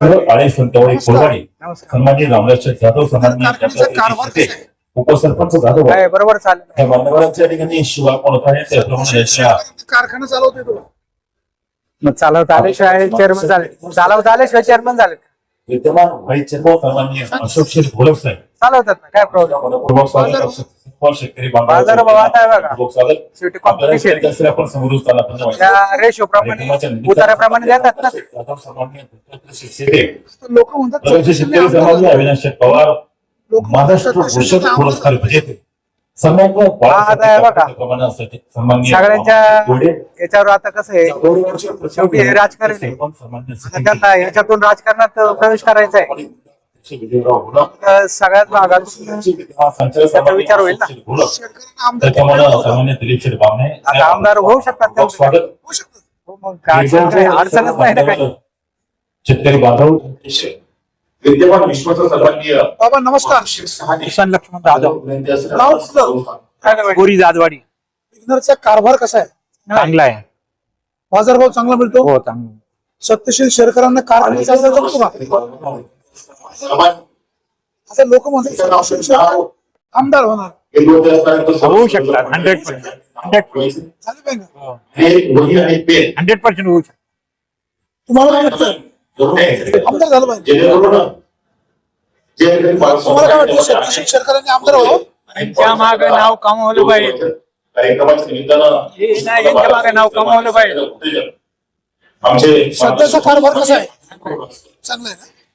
आळे संतवाडी कोळवाडी नमस्कार. सन्माननीय रामराज जाधव आहे? उपसरपंच जाधव. बरोबर चालेल. मान्यवरांच्या ठिकाणी शिवाय कोण होत आहे त्याप्रमाणे कारखाना चालवतोय तो. मग चालवता आल्याशिवाय चेअरमन झाले. चालवता आल्याशिवाय चेअरमन झाले. विद्यमान व्हाईस चेअरमन सन्माननीय अशोक शेठ घोलप साहेब. चालवतात ना काय प्रॉब्लेम शेतकरी बाजार भाव आता आहे बघा. शेवटी कॉम्पिटिशन रेशो प्रमाणे उताराप्रमाणे देतात ना. लोक म्हणतात शेतकरी समाज अविनाश पवार महाराष्ट्र भूषण पुरस्कार विजेते. सगळ्यांच्या याच्यावर आता कसं आहे शेवटी हे राजकारण त्यांना याच्यातून राजकारणात प्रवेश करायचा आहे. सगळ्यात भागात त्याचा विचार होईल ना. दिलीप आता आमदार होऊ शकतात. स्वागत. हो, मग काय काही अडचणच नाही ना काही. शेतकरी बांधव. विद्यमान विश्वाचा बाबा नमस्कार. किसन लक्ष्मण जाधव. नाव कुठलं? गोरी जाधवाडी. विग्नरचा कारभार कसा आहे? चांगला आहे. बाजारभाव चांगला मिळतो? हो चांगला सत्यशील शेरकरांना चालवता जमतो का? आता लोक म्हणतात आमदार होणार. होऊ शकतात हंड्रेड पर्सेंट हंड्रेड पर्सेंट होऊ शकतात. तुम्हाला काय वाटतं? आमदार झालं पाहिजे. तुम्हाला काय वाटतं? सत्यशील शेरकरांनी आमदार व्हावं? त्यांच्या मागे नाव कमवलं पाहिजे. कार्यक्रमाच्या निमित्तानं हे नाही, यांच्या मागे नाव कमावलं पाहिजे. आमचे सध्याचा कारभार कसा आहे? चांगला आहे ना?